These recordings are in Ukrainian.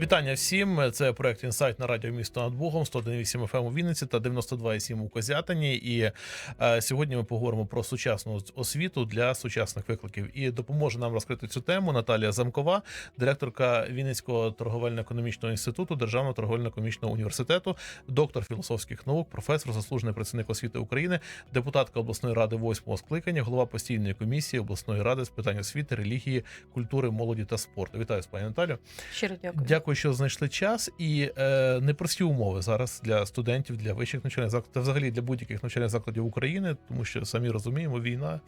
Вітання всім. Це проект інсайт на радіо місто над Богом, 101,8 FM у Вінниці та 92,7 у Козятині. І е, сьогодні ми поговоримо про сучасну освіту для сучасних викликів. І допоможе нам розкрити цю тему Наталія Замкова, директорка Вінницького торговельно-економічного інституту Державного торговельно-економічного університету, доктор філософських наук, професор, заслужений працівник освіти України, депутатка обласної ради восьмого скликання, голова постійної комісії обласної ради з питань освіти, релігії, культури, молоді та спорту. Вітаю з пані Наталю. Щиро дякую. Дякую, що знайшли час і е, непрості умови зараз для студентів, для вищих навчальних закладів, та взагалі для будь-яких навчальних закладів України, тому що самі розуміємо, війна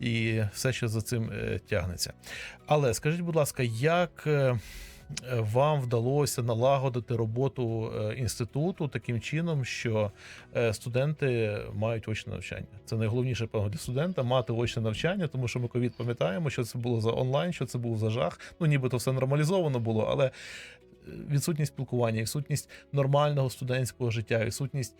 і все, що за цим е, тягнеться. Але скажіть, будь ласка, як. е, Вам вдалося налагодити роботу е, інституту таким чином, що е, студенти мають очне навчання. Це найголовніше певно для студента мати очне навчання, тому що ми ковід пам'ятаємо, що це було за онлайн, що це був за жах. Ну нібито все нормалізовано було, але відсутність спілкування, відсутність нормального студентського життя, відсутність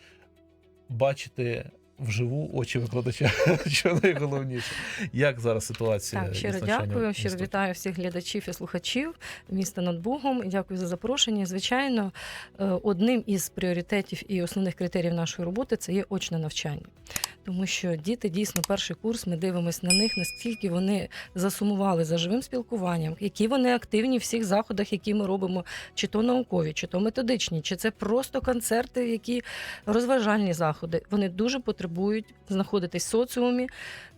бачити вживу очі викладача, що найголовніше. Як зараз ситуація? Так, щиро дякую. Щиро вітаю всіх глядачів і слухачів міста над Богом. Дякую за запрошення. Звичайно, е, одним із пріоритетів і основних критеріїв нашої роботи це є очне навчання. Тому що діти дійсно перший курс, ми дивимося на них, наскільки вони засумували за живим спілкуванням, які вони активні в всіх заходах, які ми робимо, чи то наукові, чи то методичні, чи це просто концерти, які розважальні заходи. Вони дуже потребують знаходитись в соціумі.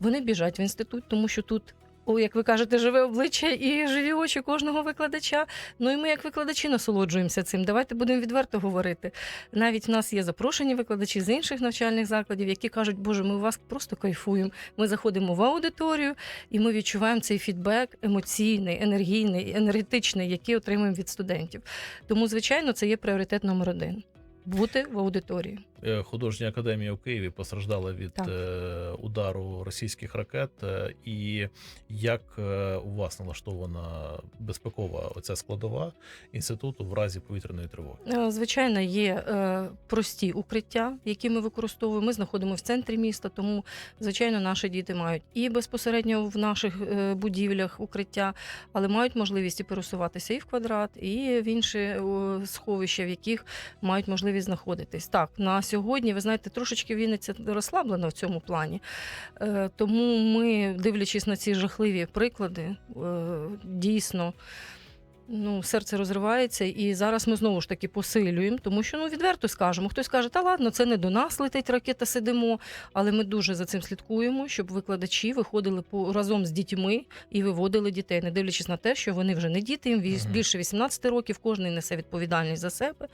Вони біжать в інститут, тому що тут. О, як ви кажете, живе обличчя і живі очі кожного викладача. Ну і ми, як викладачі, насолоджуємося цим. Давайте будемо відверто говорити. Навіть в нас є запрошені викладачі з інших навчальних закладів, які кажуть, Боже, ми у вас просто кайфуємо. Ми заходимо в аудиторію і ми відчуваємо цей фідбек емоційний, енергійний, енергетичний, який отримуємо від студентів. Тому, звичайно, це є пріоритет номер один бути в аудиторії. Е, Художня академія в Києві постраждала від Так. е, удару російських ракет. Е, І як у вас налаштована безпекова оця складова інституту в разі повітряної тривоги? Звичайно, є прості укриття, які ми використовуємо. Ми знаходимося в центрі міста, тому звичайно наші діти мають і безпосередньо в наших будівлях укриття, але мають можливість і пересуватися і в квадрат, і в інші сховища, в яких мають можливість знаходитись. Так, на сьогодні, ви знаєте, трошечки Вінниця розслаблена в цьому плані. Е, Тому ми, дивлячись на ці жахливі приклади, е, дійсно. Ну, серце розривається, і зараз ми знову ж таки посилюємо, тому що ну відверто скажемо. Хтось каже, та ладно, це не до нас летить ракета, сидимо. Але ми дуже за цим слідкуємо, щоб викладачі виходили по разом з дітьми і виводили дітей, не дивлячись на те, що вони вже не діти, їм більше 18 років, кожен несе відповідальність за себе.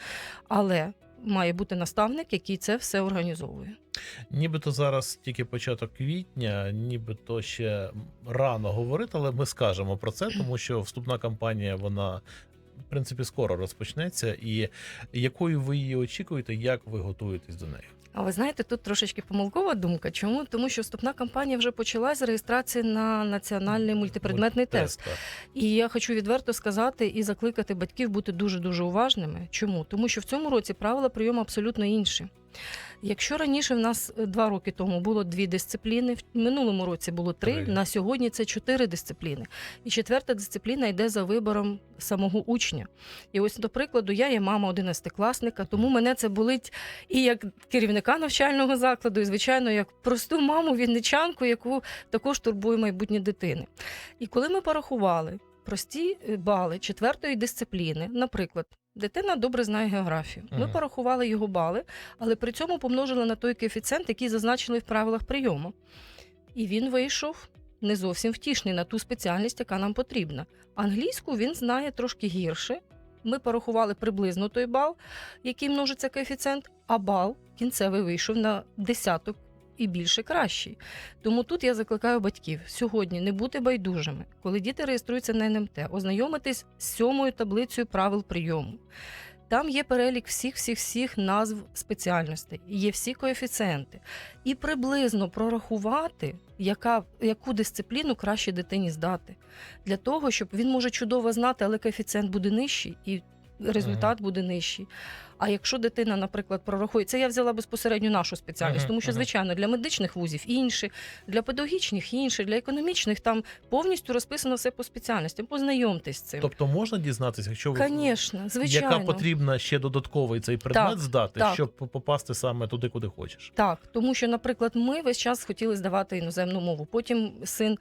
Але має бути наставник, який це все організовує. Нібито зараз тільки початок квітня, нібито ще рано говорити, але ми скажемо про це, тому що вступна кампанія вона. В принципі, скоро розпочнеться, і якою ви її очікуєте, як ви готуєтесь до неї? А ви знаєте, тут трошечки помилкова думка. Чому? Тому що вступна кампанія вже почалась з реєстрації на національний мультипредметний тест. І я хочу відверто сказати і закликати батьків бути дуже дуже уважними. Чому? Тому що в цьому році правила прийому абсолютно інші. Якщо раніше в нас е, два роки тому було дві дисципліни, в минулому році було три, Три. на сьогодні це чотири дисципліни. І четверта дисципліна йде за вибором самого учня. І ось, до прикладу, я є мама одинадцятикласника, тому мене це болить і як керівника навчального закладу, і звичайно, як просту маму вінничанку, яку також турбує майбутнє дитини. І коли ми порахували прості е, бали четвертої дисципліни, наприклад. Дитина добре знає географію. Ми Мгм. порахували його бали, але при цьому помножили на той коефіцієнт, який зазначили в правилах прийому. І він вийшов не зовсім втішний на ту спеціальність, яка нам потрібна. Англійську він знає трошки гірше. Ми порахували приблизно той бал, який множиться коефіцієнт, а бал кінцевий вийшов на десяток і більше кращий. Тому тут я закликаю батьків сьогодні не бути байдужими, коли діти реєструються на НМТ, ознайомитись з сьомою таблицею правил прийому. Там є перелік всіх всіх всіх назв спеціальностей, є всі коефіцієнти. І приблизно прорахувати, яка, яку дисципліну краще дитині здати. Для того, щоб він може чудово знати, але коефіцієнт буде нижчий і результат буде нижчий. А якщо дитина, наприклад, прорахує, це я взяла безпосередньо нашу спеціальність, тому що, звичайно, для медичних вузів інші, для педагогічних інші, для економічних там повністю розписано все по спеціальності. Познайомтесь з цим. Тобто можна дізнатися, якщо ви звичайно. яка потрібна ще додатковий цей предмет Так, здати, так. щоб попасти саме туди, куди хочеш. Так, тому що, наприклад, ми весь час хотіли здавати іноземну мову. Потім син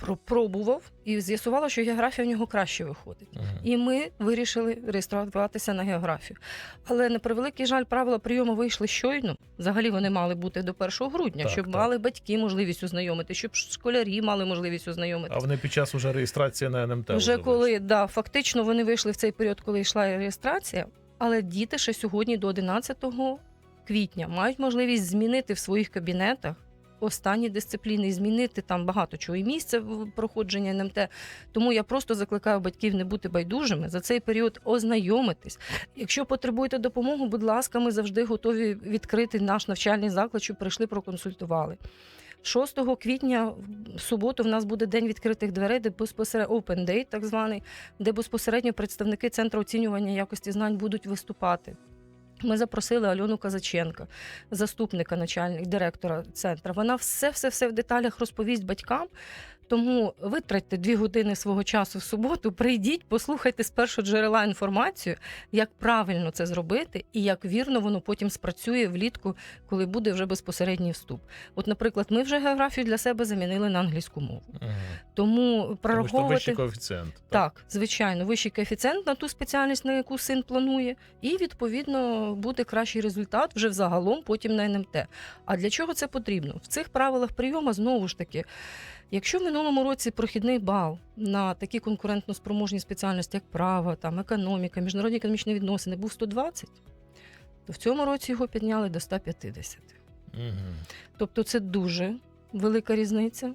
пропробував і з'ясувало, що географія в нього краще виходить. Мгм. І ми вирішили реєструватися на географію. Але на превеликий жаль, правила прийому вийшли щойно. Взагалі вони мали бути до 1 грудня, Так, щоб так. мали батьки можливість ознайомити, щоб школярі мали можливість ознайомити. А вони під час уже реєстрації на НМТ Вже коли да, фактично вони вийшли в цей період, коли йшла реєстрація, але діти ще сьогодні до 11 квітня мають можливість змінити в своїх кабінетах. Останні дисципліни і змінити там багато чого і місце проходження НМТ. Тому я просто закликаю батьків не бути байдужими за цей період ознайомитись. Якщо потребуєте допомоги, будь ласка, ми завжди готові відкрити наш навчальний заклад, щоб прийшли, проконсультували. 6 квітня в суботу в нас буде день відкритих дверей, де безпосередньо Open Day, так званий, де безпосередньо представники центру оцінювання якості знань будуть виступати. Ми запросили Альону Казаченка, заступника начальника директора центру. Вона все, все, все в деталях розповість батькам. Тому витратьте дві години свого часу в суботу, прийдіть, послухайте з першого джерела інформацію, як правильно це зробити і як вірно воно потім спрацює влітку, коли буде вже безпосередній вступ. От, наприклад, ми вже географію для себе замінили на англійську мову. Мгм. Тому Тому що прораховувати вищий коефіцієнт. так, звичайно, вищий коефіцієнт на ту спеціальність, на яку син планує, і відповідно буде кращий результат вже взагалом потім на НМТ. А для чого це потрібно? В цих правилах прийому знову ж таки. Якщо в минулому році прохідний бал на такі конкурентно спроможні спеціальності, як право, там економіка, міжнародні економічні відносини, був 120, то в цьому році його підняли до 150. Мгм. Тобто це дуже велика різниця.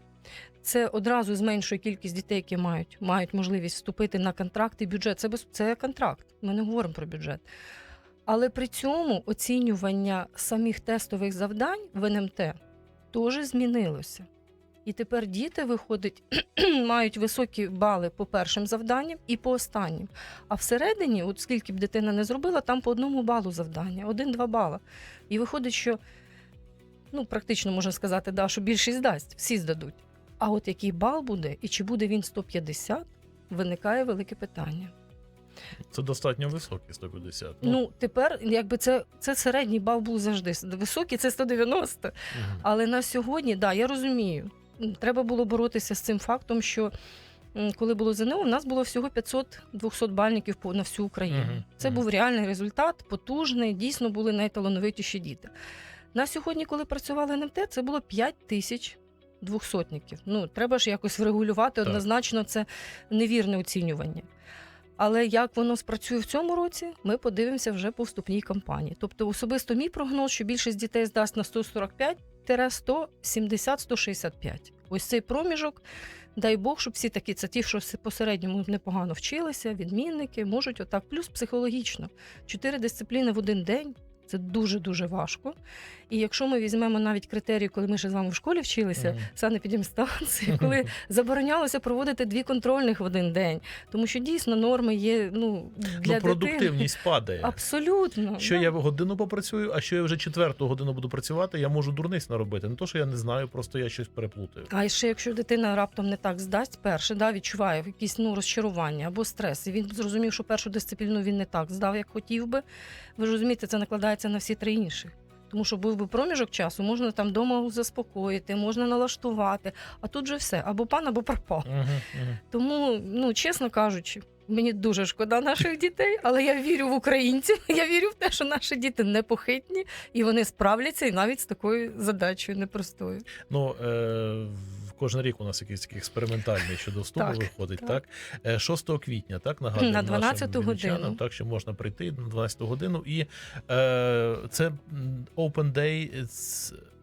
Це одразу зменшує кількість дітей, які мають, мають можливість вступити на контракт і бюджет. Це, без, це контракт. Ми не говоримо про бюджет. Але при цьому оцінювання самих тестових завдань в НМТ теж змінилося. І тепер діти виходять, мають високі бали по першим завданням і по останнім. А всередині, от скільки б дитина не зробила, там по одному балу завдання, один-два бала. І виходить, що ну, практично можна сказати, да, що більшість дасть, всі здадуть. А от який бал буде, і чи буде він 150, виникає велике питання. Це достатньо високий 150. Ну, тепер, якби це, це середній бал був завжди. Високий це 190. мгм. Але на сьогодні, да, я розумію, треба було боротися з цим фактом, що коли було ЗНО, у нас було всього 500-200 бальників на всю Україну. Мгм, Це був реальний результат, потужний, дійсно були найталановитіші діти. На сьогодні, коли працювали НМТ, це було 5 тисяч двохсотників. Ну, треба ж якось врегулювати, Так. однозначно, це невірне оцінювання. Але як воно спрацює в цьому році, ми подивимося вже по вступній кампанії. Тобто, особисто мій прогноз, що більшість дітей здасть на 145-170-165. Ось цей проміжок. Дай Бог, щоб всі такі, це ті, що посередньому непогано вчилися, відмінники, можуть отак. Плюс психологічно. Чотири дисципліни в один день. Це дуже дуже важко. І якщо ми візьмемо навіть критерії, коли ми ще з вами в школі вчилися, Мгм. санепідемстанції, коли заборонялося проводити дві контрольних в один день, тому що дійсно норми є ну для ну, дитини. продуктивність падає. Абсолютно. Що да. я годину попрацюю, а що я вже четверту годину буду працювати, я можу дурниць наробити. Не то, що я не знаю, просто я щось переплутаю. А ще якщо дитина раптом не так здасть, перше да, відчуває якісь ну, розчарування або стрес, і він зрозумів, що першу дисципліну він не так здав, як хотів би. Ви ж розумієте, це накладається на всі три інші. Тому що був би проміжок часу, можна там вдома заспокоїти, можна налаштувати, а тут же все або пан, або пропав. Мгм, мгм. Тому, ну чесно кажучи, мені дуже шкода наших дітей, але я вірю в українців. Я вірю в те, що наші діти непохитні і вони справляться і навіть з такою задачею непростою. Ну, е, кожен рік у нас якийсь такий експериментальний щодо вступу Так, виходить, так? так. Е, 6 квітня, так, нагадуємо На 12-ту годину. Так, що можна прийти на 12 годину. І е, це Open Day,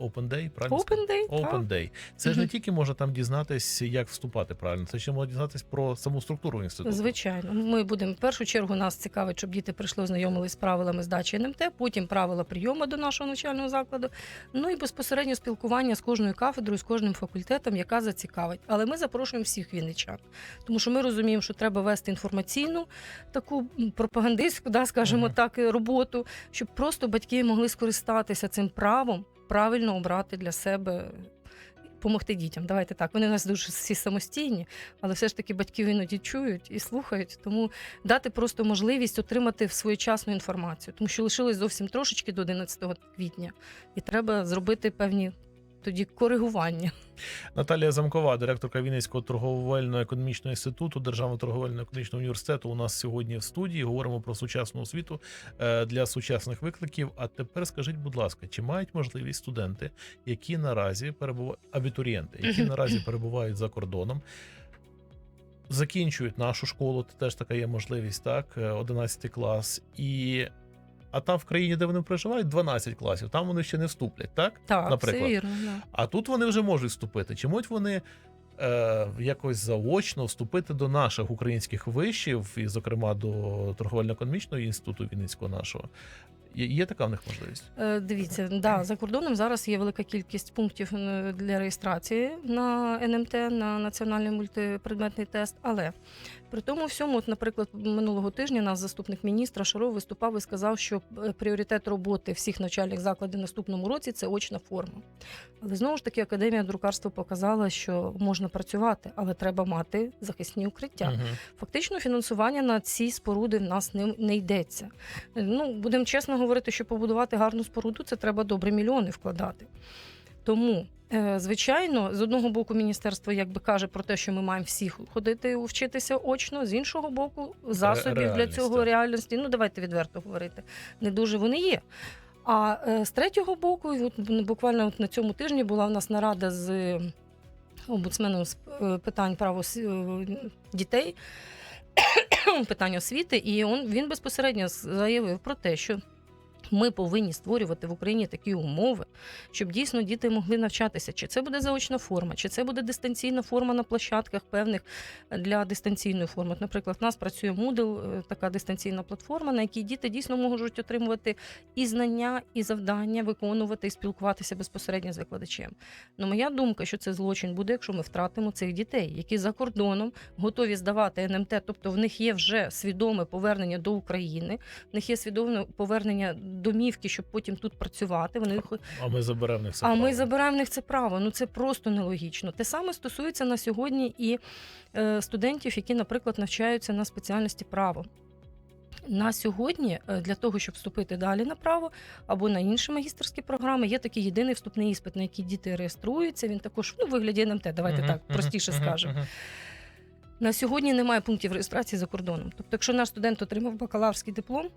Open Day, правильно? Open Day, Open. Day. Це ж не тільки можна там дізнатись, як вступати правильно, це ще можна дізнатись про саму структуру інституту. Звичайно, ми будемо в першу чергу. Нас цікавить, щоб діти прийшли, ознайомились з правилами здачі НМТ, потім правила прийому до нашого навчального закладу. Ну і безпосередньо спілкування з кожною кафедрою, з кожним факультетом, яка зацікавить. Але ми запрошуємо всіх вінничан, тому що ми розуміємо, що треба вести інформаційну таку пропагандистську, да, скажімо Мгм. так, роботу, щоб просто батьки могли скористатися цим правом, правильно обрати для себе. Помогти дітям, давайте так. Вони у нас дуже всі самостійні, але все ж таки батьків іноді чують і слухають. Тому дати просто можливість отримати своєчасну інформацію, тому що лишилось зовсім трошечки до 11 квітня, і треба зробити певні тоді коригування. Наталія Замкова, директорка Вінницького торговельно-економічного інституту Державного торговельно-економічного університету. У нас сьогодні в студії говоримо про сучасну освіту е, для сучасних викликів. А тепер скажіть, будь ласка, чи мають можливість студенти, які наразі перебувають абітурієнти, які наразі перебувають за кордоном? Закінчують нашу школу, це теж така є можливість, так, е, 11 клас, і а там в країні, де вони проживають, 12 класів, там вони ще не вступлять, так? Так, Наприклад. Це вірно. Да. А тут вони вже можуть вступити. Чи можуть вони е, якось заочно вступити до наших українських вишів, і, зокрема, до торговельно-економічного інституту Вінницького нашого? Є, є така в них можливість? Е, Дивіться, да, за кордоном зараз є велика кількість пунктів е, для реєстрації на НМТ, на національний мультипредметний тест. Але при тому всьому, от, наприклад, минулого тижня наш заступник міністра Шаров виступав і сказав, що е, пріоритет роботи всіх навчальних закладів в наступному році це очна форма. Але знову ж таки, академія друкарства показала, що можна працювати, але треба мати захисні укриття. Мгм. Фактично, фінансування на ці споруди в нас не, не йдеться. Ну, будемо чесно говорити, що побудувати гарну споруду це треба добрі мільйони вкладати. Тому, е, звичайно, з одного боку, міністерство якби каже про те, що ми маємо всі ходити вчитися очно, з іншого боку, засобів для цього реальності. Ну, давайте відверто говорити, не дуже вони є. А е, з третього боку, от, буквально от на цьому тижні була в нас нарада з омбудсменом з е, питань прав дітей, питань освіти, і він безпосередньо заявив про те, що ми повинні створювати в Україні такі умови, щоб дійсно діти могли навчатися. Чи це буде заочна форма, чи це буде дистанційна форма на площадках певних для дистанційної форми. От, Наприклад, в нас працює Moodle, е, така дистанційна платформа, на якій діти дійсно можуть отримувати і знання, і завдання, виконувати і спілкуватися безпосередньо з викладачем. Ну, моя думка, що це злочин буде, якщо ми втратимо цих дітей, які за кордоном готові здавати НМТ, тобто в них є вже свідоме повернення до України, в них є свідоме повернення домівки, щоб потім тут працювати. Вони хо- А ми заберемо в них це а ми право. забираємо в них це право. Ну це просто нелогічно. Те саме стосується на сьогодні і е, студентів, які, наприклад, навчаються на спеціальності право. На сьогодні е, для того, щоб вступити далі на право або на інші магістерські програми, є такий єдиний вступний іспит, на який діти реєструються. Він також ну, вигляді НМТ, давайте Мгм, так мгм, простіше мгм, скажемо. мгм. На сьогодні немає пунктів реєстрації за кордоном. Тобто, якщо наш студент отримав бакалаврський диплом,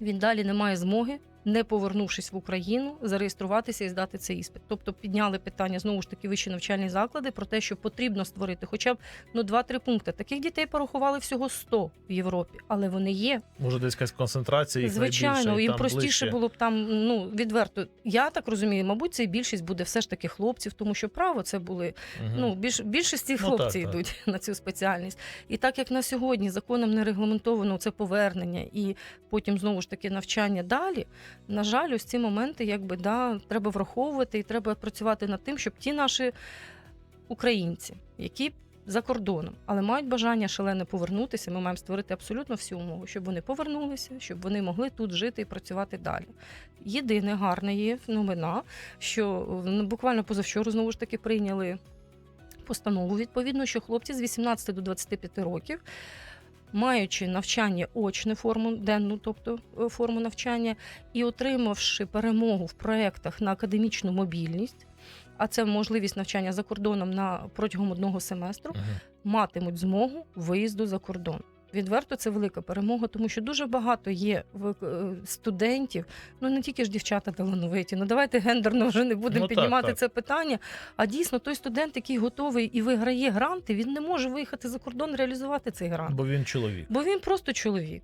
він далі не має змоги, не повернувшись в Україну, зареєструватися і здати цей іспит. Тобто підняли питання знову ж таки вищі навчальні заклади про те, що потрібно створити хоча б ну 2-3 пункти. Таких дітей порахували всього 100 в Європі, але вони є. Може, десь якась концентрація їх Звичайно, найбільша, і їм там простіше ближче. було б там. Ну відверто, я так розумію, мабуть, це більшість буде все ж таки хлопців, тому що право це були Мгм. Ну, більш, більшості Ну, хлопці так, так. йдуть на цю спеціальність. І так як на сьогодні законом не регламентовано це повернення і потім знову ж таки навчання далі, на жаль, ось ці моменти якби да, треба враховувати і треба працювати над тим, щоб ті наші українці, які за кордоном, але мають бажання шалене повернутися. Ми маємо створити абсолютно всі умови, щоб вони повернулися, щоб вони могли тут жити і працювати далі. Єдине гарна є новина, що ну, буквально позавчора знову ж таки прийняли постанову відповідно, що хлопці з 18 до 25 років. Маючи навчання очну форму денну, тобто е, форму навчання, і отримавши перемогу в проєктах на академічну мобільність, а це можливість навчання за кордоном на протягом одного семестру, Мгм. матимуть змогу виїзду за кордон. Відверто це велика перемога, тому що дуже багато є е, студентів, ну не тільки ж дівчата талановиті. Ну давайте гендерно вже не будемо Ну, так, піднімати так. це питання. А дійсно, той студент, який готовий і виграє гранти, він не може виїхати за кордон реалізувати цей грант. Бо він чоловік. Бо він просто чоловік.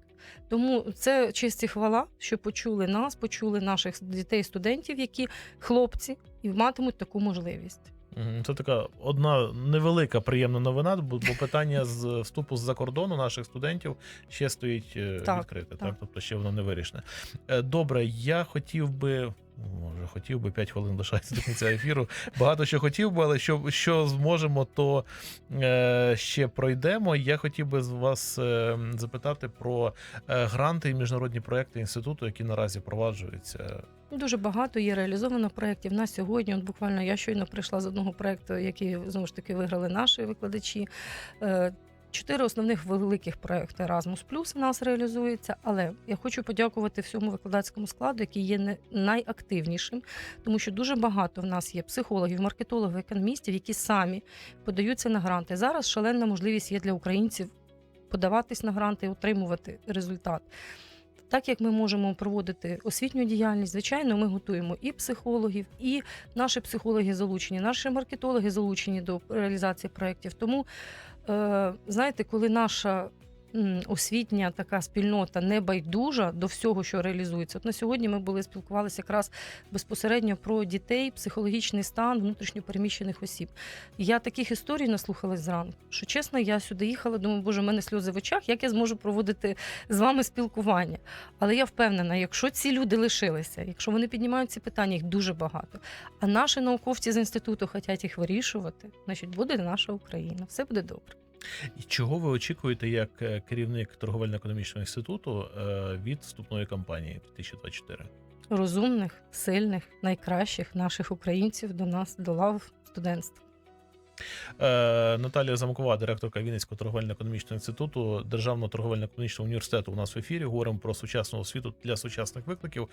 Тому це честь і хвала, що почули нас, почули наших дітей, студентів, які хлопці, і матимуть таку можливість. Це така одна невелика приємна новина, бо, бо питання з вступу з-за кордону наших студентів ще стоїть е, Так, відкрите, так. так. тобто ще воно не вирішене. Е, Добре, я хотів би Може, хотів би 5 хвилин лишається до кінця ефіру. Багато що хотів би, але що, що зможемо, то е, ще пройдемо. Я хотів би з вас е, запитати про е, гранти і міжнародні проекти інституту, які наразі впроваджуються. Дуже багато є реалізовано проєктів на сьогодні. От буквально я щойно прийшла з одного проєкту, який знову ж таки виграли наші викладачі. Чотири основних великих проекти Erasmus Plus в нас реалізується, але я хочу подякувати всьому викладацькому складу, який є не- найактивнішим, тому що дуже багато в нас є психологів, маркетологів, економістів, які самі подаються на гранти. Зараз шалена можливість є для українців подаватись на гранти і отримувати результат. Так як ми можемо проводити освітню діяльність, звичайно, ми готуємо і психологів, і наші психологи залучені, наші маркетологи залучені до реалізації проєктів. Тому, знаєте, коли наша освітня така спільнота не байдужа до всього, що реалізується. От на сьогодні ми були спілкувалися якраз безпосередньо про дітей, психологічний стан внутрішньопереміщених осіб. Я таких історій наслухалась зранку, що чесно, я сюди їхала, думаю, боже, в мене сльози в очах, як я зможу проводити з вами спілкування. Але я впевнена, якщо ці люди лишилися, якщо вони піднімають ці питання, їх дуже багато. А наші науковці з інституту хочуть їх вирішувати, значить буде наша Україна. Все буде добре. І чого ви очікуєте як е, керівник торговельно-економічного інституту е, від вступної кампанії 2024? Розумних, сильних, найкращих наших українців до нас, до лав студентства. Е, Наталія Замкова, директорка Вінницького торговельно-економічного інституту Державного торговельно-економічного університету. У нас в ефірі говоримо про сучасну освіту для сучасних викликів.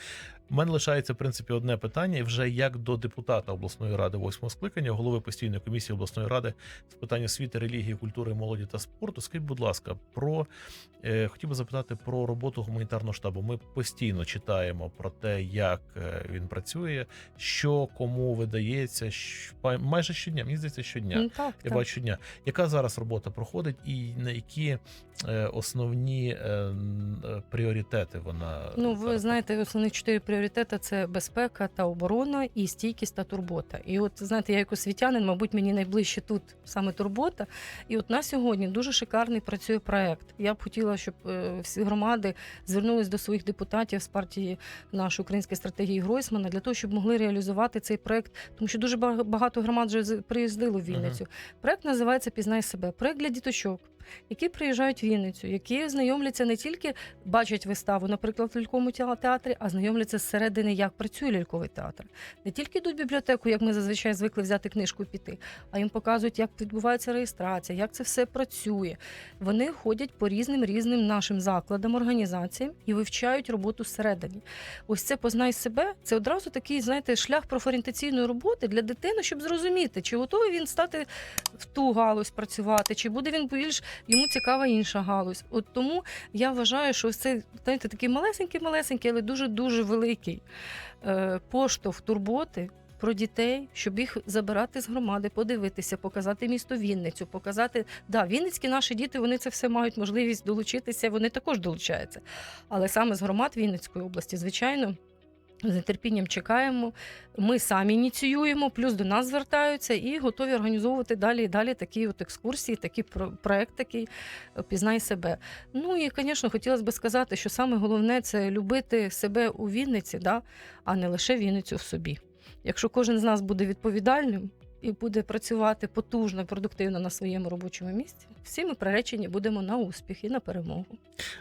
У мене лишається в принципі одне питання, вже як до депутата обласної ради восьмого скликання, голови постійної комісії обласної ради з питань освіти, релігії, культури, молоді та спорту. Скажіть, будь ласка, про е, хотів би запитати про роботу гуманітарного штабу. Ми постійно читаємо про те, як е, він працює, що кому видається, що, майже щодня. Мені здається, щодня. Ну, так, Я так. бачу дня. Яка зараз робота проходить, і на які е, основні е, е, пріоритети вона Ну, ви зараз знаєте, основні чотири пріоритети це безпека та оборона, і стійкість та турбота. І от знаєте, я як освітянин, мабуть, мені найближче тут саме турбота. І от на сьогодні дуже шикарний працює проект. Я б хотіла, щоб всі громади звернулись до своїх депутатів з партії нашої української стратегії Гройсмана для того, щоб могли реалізувати цей проект, тому що дуже ба- багато громад вже приїздило в Вінницю. Проект називається Пізнай себе. Проект для діточок. Які приїжджають в Вінницю, які знайомляться не тільки бачать виставу, наприклад, в ляльковому теа- театрі, а знайомляться зсередини, як працює ляльковий театр. Не тільки йдуть в бібліотеку, як ми зазвичай звикли взяти книжку і піти, а їм показують, як відбувається реєстрація, як це все працює. Вони ходять по різним різним нашим закладам, організаціям і вивчають роботу зсередині. Ось це познай себе. Це одразу такий, знаєте, шлях профорієнтаційної роботи для дитини, щоб зрозуміти, чи готовий він стати в ту галузь працювати, чи буде він більш йому цікава інша галузь. От тому я вважаю, що це знаєте, такий малесенький, малесенький, але дуже дуже великий е, поштовх турботи. Про дітей, щоб їх забирати з громади, подивитися, показати місто Вінницю, показати, да, Вінницькі наші діти вони це все мають можливість долучитися, вони також долучаються. Але саме з громад Вінницької області, звичайно, з нетерпінням чекаємо. Ми самі ініціюємо, плюс до нас звертаються і готові організовувати далі і далі такі от екскурсії, такі про- проект, такий е, пізнай себе. Ну і, звісно, хотілося б сказати, що саме головне це любити себе у Вінниці, да, а не лише Вінницю в собі. Якщо кожен з нас буде відповідальним і буде працювати потужно, продуктивно на своєму робочому місці, всі ми приречені будемо на успіх і на перемогу.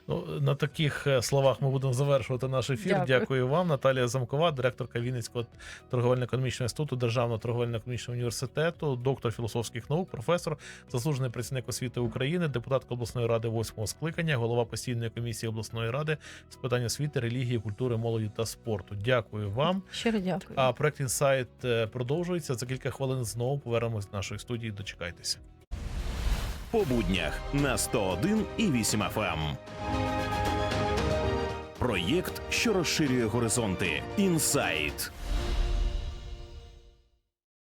Ну, на таких е, словах ми будемо завершувати наш ефір. Дякую, Дякую. вам, Наталія Замкова, директорка Вінницького торговельно-економічного інституту Державного торговельно-економічного університету, доктор філософських наук, професор, заслужений працівник освіти України, депутатка обласної ради восьмого скликання, голова постійної комісії обласної ради з питань освіти, релігії, культури, молоді та спорту. Дякую вам. Щиро дякую. А проект інсайт е, продовжується. За кілька хвилин знову повернемось до нашої студії. Дочекайтеся. по буднях на 101 і 8 FM. Проєкт, що розширює горизонти. Інсайт.